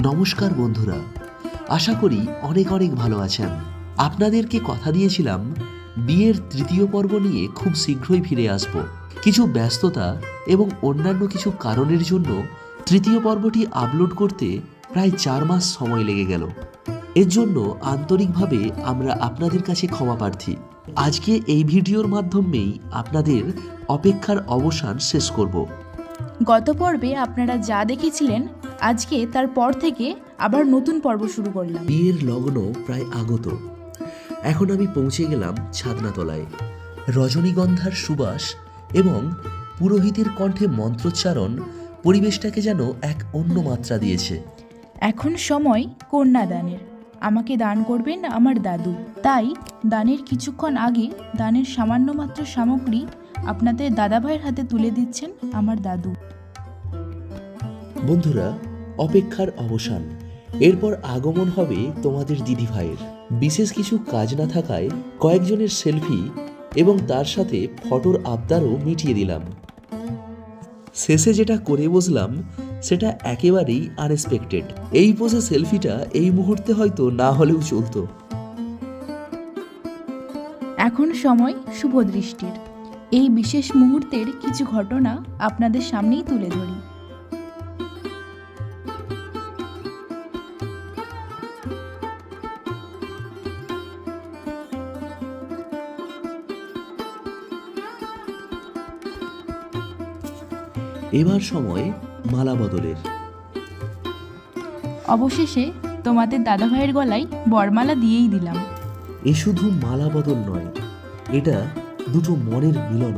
নমস্কার বন্ধুরা, আশা করি অনেক অনেক ভালো আছেন। আপনাদেরকে কথা দিয়েছিলাম, বিয়ের তৃতীয় পর্ব নিয়ে খুব শীঘ্রই ফিরে আসব। কিছু ব্যস্ততা এবং অন্যান্য কিছু কারণের জন্য তৃতীয় পর্বটি আপলোড করতে প্রায় চার মাস সময় লেগে গেল। এর জন্য আন্তরিকভাবে আমরা আপনাদের কাছে ক্ষমা প্রার্থী। আজকে এই ভিডিওর মাধ্যমেই আপনাদের অপেক্ষার অবসান শেষ করব। গত পর্বে আপনারা যা দেখেছিলেন আজকে তার পর থেকে আবার নতুন পর্ব শুরু করলাম। বিয়ের লগ্ন প্রায় আগত। এখন আমি পৌঁছে গেলাম ছাদনাতলায়। রজনীগন্ধার সুবাস এবং পুরোহিতের কণ্ঠে মন্ত্রোচ্চারণ পরিবেশটাকে যেন এক অন্য মাত্রা দিয়েছে। এখন সময় কন্যাদানের। আমাকে দান করবেন আমার দাদু। তাই দানের কিছুক্ষণ আগে দানের সামান্য মাত্র সামগ্রী আপনাদের দাদাভাইয়ের হাতে তুলে দিচ্ছেন আমার দাদু। বন্ধুরা অপেক্ষার অবসান। এরপর আগমন হবে তোমাদের দিদিভাইয়ের। বিশেষ কিছু কাজ না থাকায় কয়েকজনের সেলফি এবং তার সাথে ফটোর আবদারও মিটিয়ে দিলাম। শেষে যেটা করে বসলাম সেটা একেবারেই আনএক্সপেক্টেড এই পোজে সেলফিটা এই মুহূর্তে হয়তো না হলেও চলতো। এখন সময় শুভ দৃষ্টির। এই বিশেষ মুহূর্তের কিছু ঘটনা আপনাদের সামনেই তুলে ধরি। এবার সময় মালা বদলের। অবশেষে তোমাদের দাদাভাইয়ের গলায় বরমালা দিয়েই দিলাম। এ শুধু মালা বদল নয় এটা দুটো মনের মিলন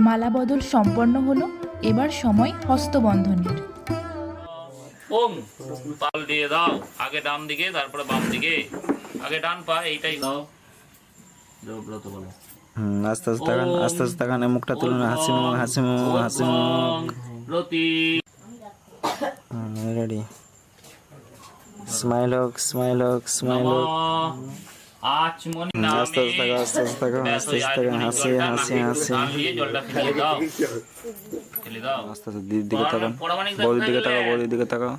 মালা বদল সম্পন্ন হলো এবার সময় হস্তবন্ধনের। ওম। পাল দিয়ে দাও। আগে ডান দিকে তারপরে বাম দিকে। আগে ডান পা এইটাই দাও। হুম, আস্তে আস্তে তাকান আস্তে আস্তে তাকান মুখটা তুলুন হাসি মুখ হাসি মুখ হাসি মুখ। প্রতি রেডি স্মাইল হোক স্মাইল হোক স্মাইল হোক। আস্তে আস্তে আস্তে আস্তে আস্তে আস্তে হাসি হাসি হাসি। আস্তে আস্তে দিদির দিকে তাকান। বৌদির দিকে তাকাও বৌদির দিকে তাকাও।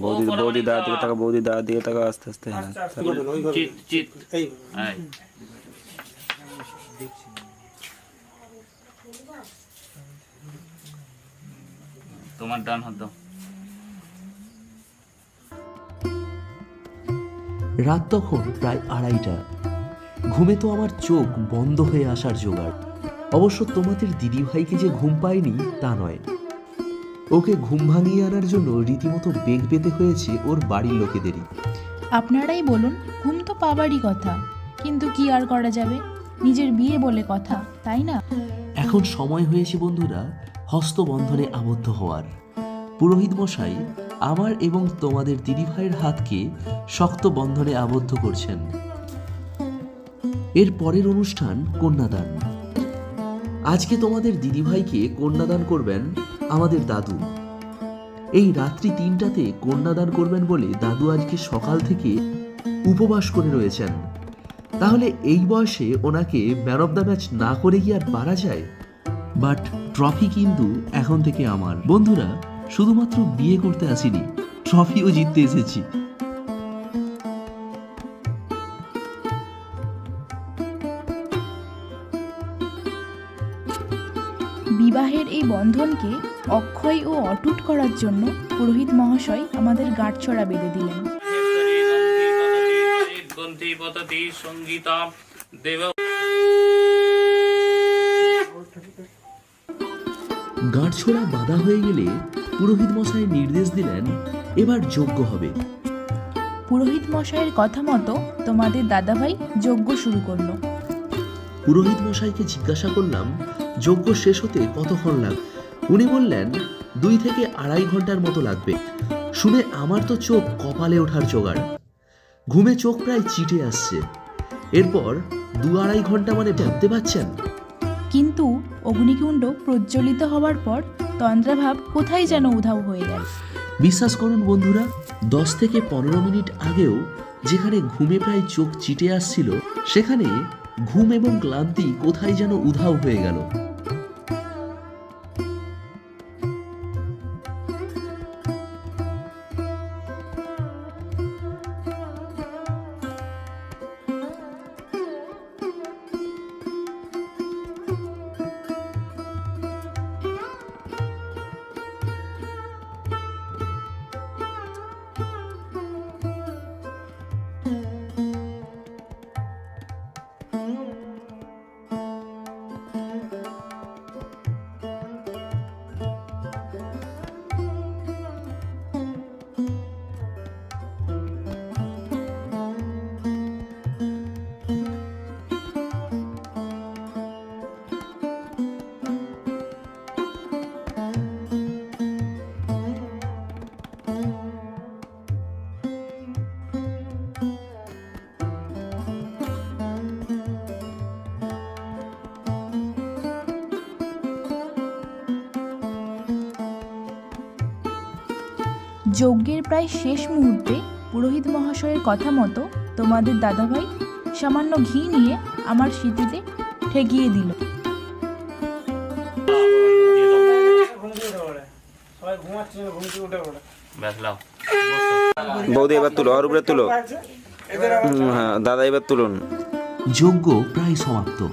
বৌদি বৌদি দাদার দিকে বৌদি দাদার দিকে আস্তে আস্তে হ্যাঁ চিত চিত। এই। তোমার ডান হাত দাও। রাত তখন প্রায় আড়াইটা। ঘুমে তো আমার চোখ বন্ধ হয়ে আসার জোগাড়। অবশ্য তোমাদের দিদিভাইকে যে ঘুম পায়নি তা নয়। ওকে ঘুম ভাঙিয়ে আনার জন্য রীতিমতো বেগ পেতে হয়েছে ওর বাড়ির লোকেদেরই। আপনারাই বলুন ঘুম তো পাবারই কথা। কিন্তু কি আর করা যাবে? নিজের বিয়ে বলে কথা তাই না? এখন সময় হয়েছে বন্ধুরা হস্তবন্ধনে আবদ্ধ হওয়ার। পুরোহিত মশাই আমার এবং তোমাদের দিদিভাইয়ের হাতকে শক্ত বন্ধনে আবদ্ধ করছেন। এর পরের অনুষ্ঠান কন্যাদান। আজকে তোমাদের দিদিভাইকে কন্যাদান করবেন আমাদের দাদু। এই রাত্রি তিনটাতে কন্যাদান করবেন বলে দাদু আজকে সকাল থেকে উপবাস করে রয়েছেন। তাহলে এই বয়সে ওনাকে ম্যান অফ দ্য ম্যাচ না করে গিয়ে আর পারা যায়? বাট ট্রফি কিন্তু এখন থেকে আমার। বন্ধুরা, শুধুমাত্র বিয়ে করতে আসিনি, ট্রফিও জিততে এসেছি। বিবাহের এই বন্ধনকে অক্ষয় ও অটুট করার জন্য পুরোহিত মহাশয় আমাদের গাঁটছড়া বেঁধে দিলেন। গাঁটছোড়া বাঁধা হয়ে গেলে পুরোহিত মশাই নির্দেশ দিলেন এবার যোগ্য হবে। পুরোহিত মশাইয়ের কথা মতো তোমাদের দাদাভাই যজ্ঞ শুরু করল। পুরোহিত মশাইকে জিজ্ঞাসা করলাম যজ্ঞ শেষ হতে কতক্ষণ লাগবে উনি বললেন দুই থেকে আড়াই ঘণ্টার মতো লাগবে। শুনে আমার তো চোখ কপালে ওঠার জোগাড়। ঘুমে চোখ প্রায় চিটে আসছে। এরপর দু আড়াই ঘণ্টা মানে ভাবতে পারছেন? কিন্তু অগ্নিকুণ্ড প্রজ্বলিত হওয়ার পর তন্দ্রাভাব কোথায় যেন উধাও হয়ে গেল। বিশ্বাস করুন বন্ধুরা দশ থেকে পনেরো মিনিট আগেও যেখানে ঘুমে প্রায় চোখ চিটে আসছিল সেখানে ঘুম এবং ক্লান্তি কোথায় যেন উধাও হয়ে গেল। যজ্ঞের প্রায় শেষ মুহূর্তে পুরোহিত মহাশয়ের কথা মতো তোমাদের দাদাভাই সামান্য ঘি নিয়ে আমার স্মৃতিতে ঠেকিয়ে দিল। বৌদি এবার তুলো আর উপরে তুলো। হ্যাঁ দাদা এবার তুলুন। যজ্ঞ প্রায় সমাপ্ত।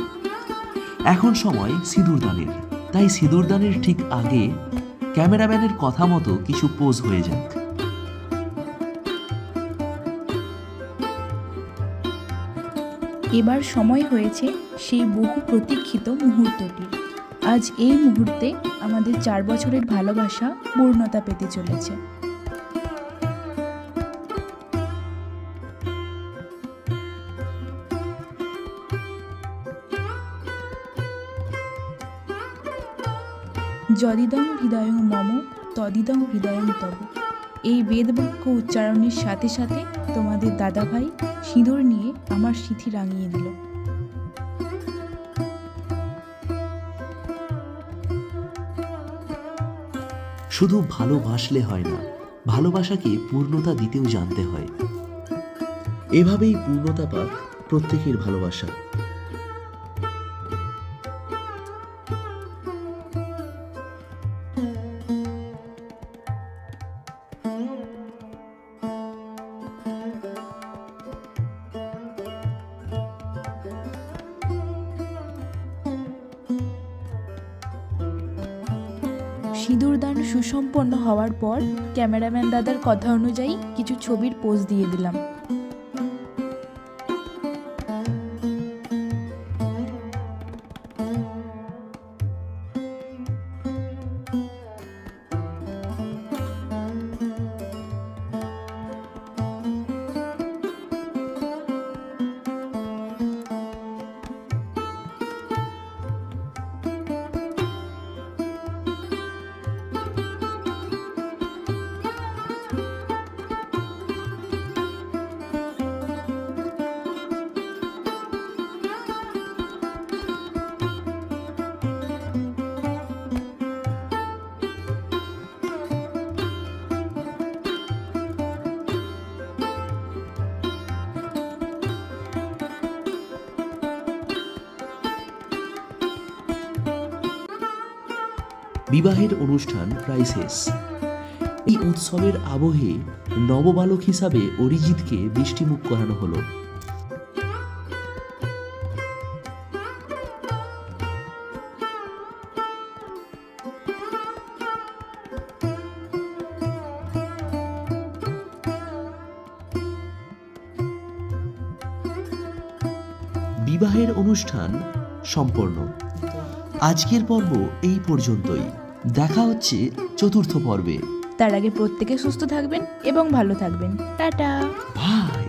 এখন সময় সিঁদুরদানের। তাই সিঁদুরদানের ঠিক আগে ক্যামেরাম্যানের কথা মতো কিছু পোজ হয়ে যাক। এবার সময় হয়েছে সেই বহু প্রতীক্ষিত মুহূর্তটি। আজ এই মুহূর্তে আমাদের চার বছরের ভালোবাসা পূর্ণতা পেতে চলেছে। যদিদং হৃদয়ং মম, তদিদং হৃদয়ং তব। এই বেদবাক্য উচ্চারণের সাথে সাথে তোমাদের দাদাভাই সিঁদুর নিয়ে আমার সিথি রাঙিয়ে দিল। শুধু ভালোবাসলে হয় না, ভালোবাসাকে পূর্ণতা দিতেও জানতে হয়। এভাবেই পূর্ণতা পাক প্রত্যেকের ভালোবাসা। সিঁদুরদান সুসম্পন্ন হওয়ার পর ক্যামেরাম্যান দাদার কথা অনুযায়ী কিছু ছবির পোজ দিয়ে দিলাম। বিবাহের অনুষ্ঠান প্রায় শেষ। এই উৎসবের আবহে নববালক হিসাবে অরিজিৎকে বৃষ্টিমুখ করানো হলো। বিবাহের অনুষ্ঠান সম্পন্ন। আজকের পর্ব এই পর্যন্তই। দেখা হচ্ছে চতুর্থ পর্বে। তার আগে প্রত্যেকে সুস্থ থাকবেন এবং ভালো থাকবেন। টাটা। বাই।